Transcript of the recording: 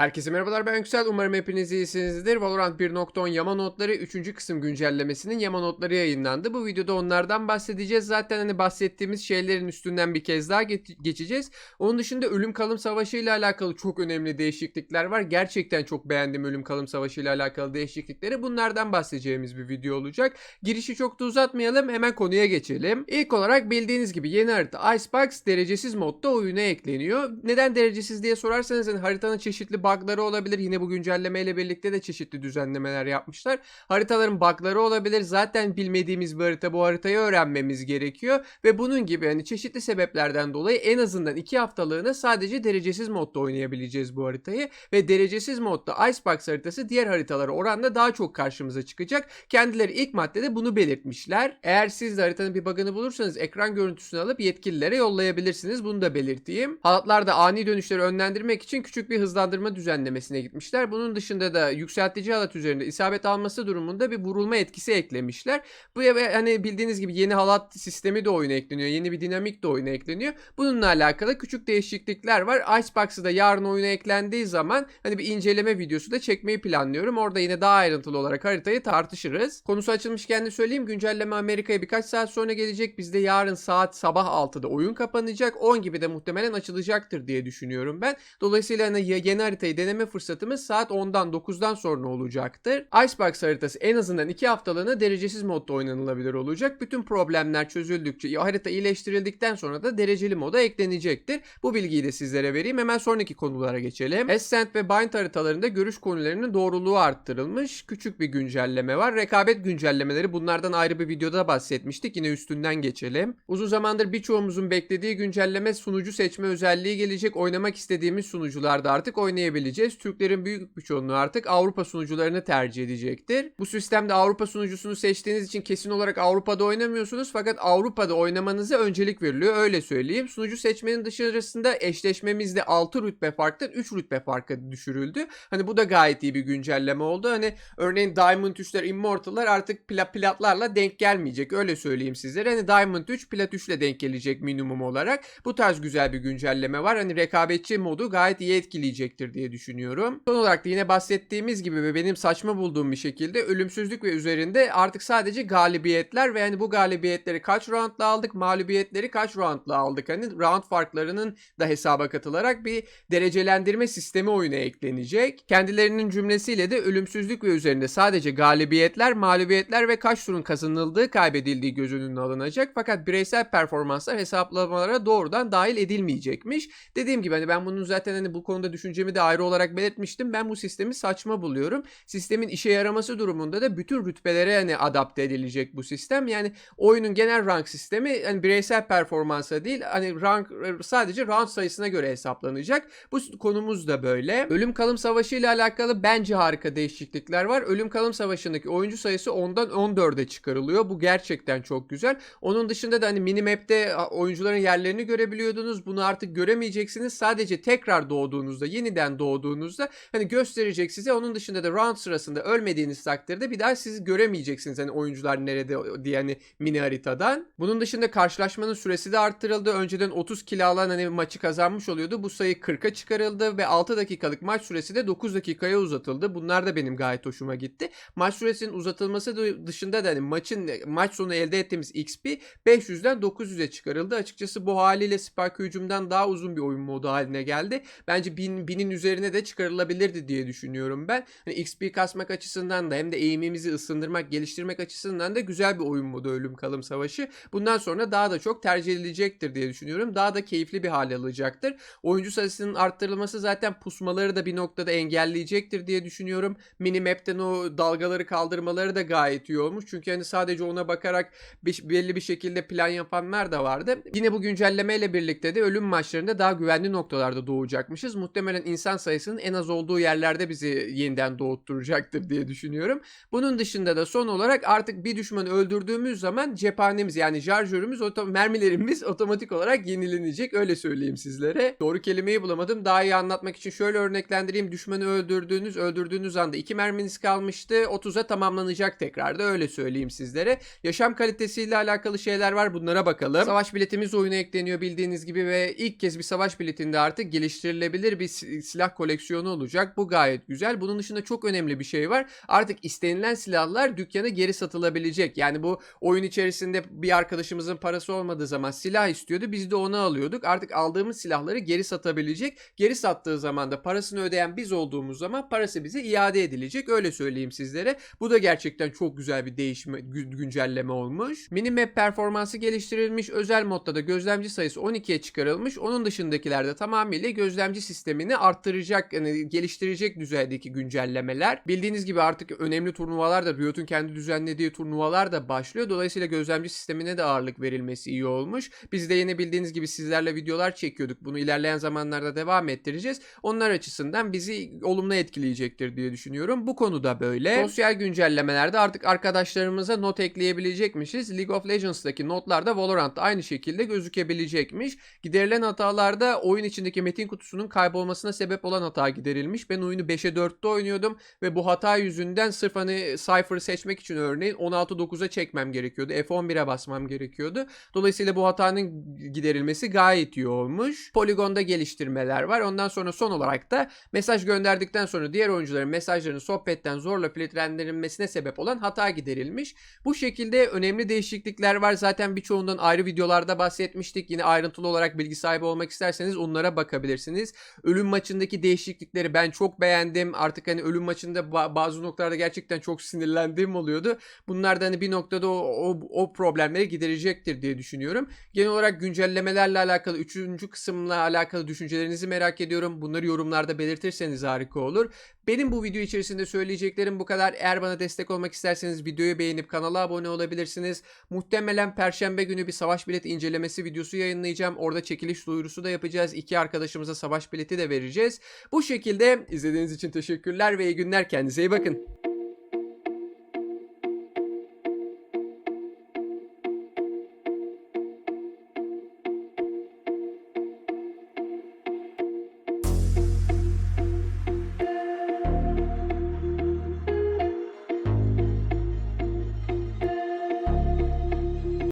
Herkese merhabalar ben Yüksel. Umarım hepiniz iyisinizdir. Valorant 1.10 Yama Notları 3. kısım güncellemesinin Yama Notları yayınlandı. Bu videoda onlardan bahsedeceğiz. Zaten hani bahsettiğimiz şeylerin üstünden bir kez daha geç- geçeceğiz. Onun dışında Ölüm Kalım Savaşı ile alakalı çok önemli değişiklikler var. Gerçekten çok beğendim Ölüm Kalım Savaşı ile alakalı değişiklikleri. Bunlardan bahsedeceğimiz bir video olacak. Girişi çok da uzatmayalım. Hemen konuya geçelim. İlk olarak bildiğiniz gibi yeni harita Icebox derecesiz modda oyuna ekleniyor. Neden derecesiz diye sorarsanız hani haritanın çeşitli bug'ları olabilir. Yine bu güncellemeyle birlikte de çeşitli düzenlemeler yapmışlar. Haritaların bug'ları olabilir. Zaten bilmediğimiz bir harita bu haritayı öğrenmemiz gerekiyor. Ve bunun gibi hani çeşitli sebeplerden dolayı en azından 2 haftalığına sadece derecesiz modda oynayabileceğiz bu haritayı. Ve derecesiz modda Icebox haritası diğer haritalara oranla daha çok karşımıza çıkacak. Kendileri ilk maddede bunu belirtmişler. Eğer siz de haritanın bir bug'ını bulursanız ekran görüntüsünü alıp yetkililere yollayabilirsiniz. Bunu da belirteyim. Halatlarda ani dönüşleri önlendirmek için küçük bir hızlandırma düzenlemesine gitmişler. Bunun dışında da yükseltici halat üzerinde isabet alması durumunda bir vurulma etkisi eklemişler. Bu hani bildiğiniz gibi yeni halat sistemi de oyuna ekleniyor. Yeni bir dinamik de oyuna ekleniyor. Bununla alakalı küçük değişiklikler var. Icebox'ı da yarın oyuna eklendiği zaman hani bir inceleme videosu da çekmeyi planlıyorum. Orada yine daha ayrıntılı olarak haritayı tartışırız. Konusu açılmışken de söyleyeyim. Güncelleme Amerika'ya birkaç saat sonra gelecek. Bizde yarın saat sabah 6'da oyun kapanacak. 10 gibi de muhtemelen açılacaktır diye düşünüyorum ben. Dolayısıyla hani ye- yeni haritayı deneme fırsatımız saat 10'dan 9'dan sonra olacaktır. Icebox haritası en azından 2 haftalığına derecesiz modda oynanılabilir olacak. Bütün problemler çözüldükçe harita iyileştirildikten sonra da dereceli moda eklenecektir. Bu bilgiyi de sizlere vereyim. Hemen sonraki konulara geçelim. Ascent ve Bind haritalarında görüş konularının doğruluğu arttırılmış. Küçük bir güncelleme var. Rekabet güncellemeleri bunlardan ayrı bir videoda bahsetmiştik. Yine üstünden geçelim. Uzun zamandır birçoğumuzun beklediği güncelleme sunucu seçme özelliği gelecek. Oynamak istediğimiz sunucularda artık oynayabileceğiz. Türklerin büyük bir çoğunluğu artık Avrupa sunucularını tercih edecektir. Bu sistemde Avrupa sunucusunu seçtiğiniz için kesin olarak Avrupa'da oynamıyorsunuz fakat Avrupa'da oynamanıza öncelik veriliyor. Öyle söyleyeyim. Sunucu seçmenin dışarısında eşleşmemizde 6 rütbe farktan 3 rütbe farkı düşürüldü. Hani bu da gayet iyi bir güncelleme oldu. Hani örneğin Diamond 3'ler, Immortal'lar artık pla- platlarla denk gelmeyecek. Öyle söyleyeyim sizlere. Hani Diamond 3 plat 3 ile denk gelecek minimum olarak. Bu tarz güzel bir güncelleme var. Hani rekabetçi modu gayet iyi etkileyecektir diye düşünüyorum. Son olarak da yine bahsettiğimiz gibi ve benim saçma bulduğum bir şekilde ölümsüzlük ve üzerinde artık sadece galibiyetler ve hani bu galibiyetleri kaç roundla aldık, mağlubiyetleri kaç roundla aldık. Hani round farklarının da hesaba katılarak bir derecelendirme sistemi oyuna eklenecek. Kendilerinin cümlesiyle de ölümsüzlük ve üzerinde sadece galibiyetler, mağlubiyetler ve kaç turun kazanıldığı, kaybedildiği göz önüne alınacak. Fakat bireysel performanslar hesaplamalara doğrudan dahil edilmeyecekmiş. Dediğim gibi hani ben bunun zaten hani bu konuda düşüncemi de ayrı olarak belirtmiştim. Ben bu sistemi saçma buluyorum. Sistemin işe yaraması durumunda da bütün rütbelere hani adapte edilecek bu sistem. Yani oyunun genel rank sistemi hani bireysel performansa değil hani rank sadece round sayısına göre hesaplanacak. Bu konumuz da böyle. Ölüm kalım savaşı ile alakalı bence harika değişiklikler var. Ölüm kalım savaşındaki oyuncu sayısı 10'dan 14'e çıkarılıyor. Bu gerçekten çok güzel. Onun dışında da hani minimap'te oyuncuların yerlerini görebiliyordunuz. Bunu artık göremeyeceksiniz. Sadece tekrar doğduğunuzda, yeniden doğduğunuzda hani gösterecek size. Onun dışında da round sırasında ölmediğiniz takdirde bir daha sizi göremeyeceksiniz. Hani oyuncular nerede diye hani mini haritadan. Bunun dışında karşılaşmanın süresi de arttırıldı. Önceden 30 kill alan hani maçı kazanmış oluyordu. Bu sayı 40'a çıkarıldı ve 6 dakikalık maç süresi de 9 dakikaya uzatıldı. Bunlar da benim gayet hoşuma gitti. Maç süresinin uzatılması da- dışında da hani maçın maç sonu elde ettiğimiz XP 500'den 900'e çıkarıldı. Açıkçası bu haliyle Spark hücumdan daha uzun bir oyun modu haline geldi. Bence 1000 binin üzerine de çıkarılabilirdi diye düşünüyorum ben. Hani XP kasmak açısından da hem de eğimimizi ısındırmak, geliştirmek açısından da güzel bir oyun modu Ölüm Kalım Savaşı. Bundan sonra daha da çok tercih edilecektir diye düşünüyorum. Daha da keyifli bir hale alacaktır. Oyuncu sayısının arttırılması zaten pusmaları da bir noktada engelleyecektir diye düşünüyorum. Minimap'ten o dalgaları kaldırmaları da gayet iyi olmuş. Çünkü hani sadece ona bakarak belli bir şekilde plan yapanlar da vardı. Yine bu güncellemeyle birlikte de ölüm maçlarında daha güvenli noktalarda doğacakmışız. Muhtemelen insan sayısının en az olduğu yerlerde bizi yeniden doğutturacaktır diye düşünüyorum. Bunun dışında da son olarak artık bir düşmanı öldürdüğümüz zaman cephanemiz yani şarjörümüz, oto- mermilerimiz otomatik olarak yenilenecek. Öyle söyleyeyim sizlere. Doğru kelimeyi bulamadım. Daha iyi anlatmak için şöyle örneklendireyim. Düşmanı öldürdüğünüz, öldürdüğünüz anda iki merminiz kalmıştı. 30'a tamamlanacak tekrar da öyle söyleyeyim sizlere. Yaşam kalitesiyle alakalı şeyler var. Bunlara bakalım. Savaş biletimiz oyuna ekleniyor bildiğiniz gibi ve ilk kez bir savaş biletinde artık geliştirilebilir bir si- silah silah koleksiyonu olacak. Bu gayet güzel. Bunun dışında çok önemli bir şey var. Artık istenilen silahlar dükkana geri satılabilecek. Yani bu oyun içerisinde bir arkadaşımızın parası olmadığı zaman silah istiyordu. Biz de onu alıyorduk. Artık aldığımız silahları geri satabilecek. Geri sattığı zaman da parasını ödeyen biz olduğumuz zaman parası bize iade edilecek. Öyle söyleyeyim sizlere. Bu da gerçekten çok güzel bir değişme, gü- güncelleme olmuş. Minimap performansı geliştirilmiş. Özel modda da gözlemci sayısı 12'ye çıkarılmış. Onun dışındakilerde tamamıyla gözlemci sistemini arttıracak, yani geliştirecek düzeydeki güncellemeler. Bildiğiniz gibi artık önemli turnuvalar da Riot'un kendi düzenlediği turnuvalar da başlıyor. Dolayısıyla gözlemci sistemine de ağırlık verilmesi iyi olmuş. Biz de yine bildiğiniz gibi sizlerle videolar çekiyorduk. Bunu ilerleyen zamanlarda devam ettireceğiz. Onlar açısından bizi olumlu etkileyecektir diye düşünüyorum. Bu konuda böyle. Sosyal güncellemelerde artık arkadaşlarımıza not ekleyebilecekmişiz. League of Legends'daki notlarda Valorant'ta aynı şekilde gözükebilecekmiş. Giderilen hatalarda oyun içindeki metin kutusunun kaybolmasına sebep olan hata giderilmiş. Ben oyunu 5'e 4'te oynuyordum ve bu hata yüzünden sırf hani Cypher'ı seçmek için örneğin 16-9'a çekmem gerekiyordu. F11'e basmam gerekiyordu. Dolayısıyla bu hatanın giderilmesi gayet iyi olmuş. Polygon'da geliştirmeler var. Ondan sonra son olarak da mesaj gönderdikten sonra diğer oyuncuların mesajlarını sohbetten zorla filtrelendirilmesine sebep olan hata giderilmiş. Bu şekilde önemli değişiklikler var. Zaten birçoğundan ayrı videolarda bahsetmiştik. Yine ayrıntılı olarak bilgi sahibi olmak isterseniz onlara bakabilirsiniz. Ölüm maçındaki değişiklikleri ben çok beğendim. Artık hani ölüm maçında ba- bazı noktalarda gerçekten çok sinirlendiğim oluyordu. Bunlar da hani bir noktada o, o, o problemleri giderecektir diye düşünüyorum. Genel olarak güncellemelerle alakalı 3. kısımla alakalı düşüncelerinizi merak ediyorum. Bunları yorumlarda belirtirseniz harika olur. Benim bu video içerisinde söyleyeceklerim bu kadar. Eğer bana destek olmak isterseniz videoyu beğenip kanala abone olabilirsiniz. Muhtemelen perşembe günü bir savaş bileti incelemesi videosu yayınlayacağım. Orada çekiliş duyurusu da yapacağız. İki arkadaşımıza savaş bileti de vereceğiz. Bu şekilde izlediğiniz için teşekkürler ve iyi günler. Kendinize iyi bakın.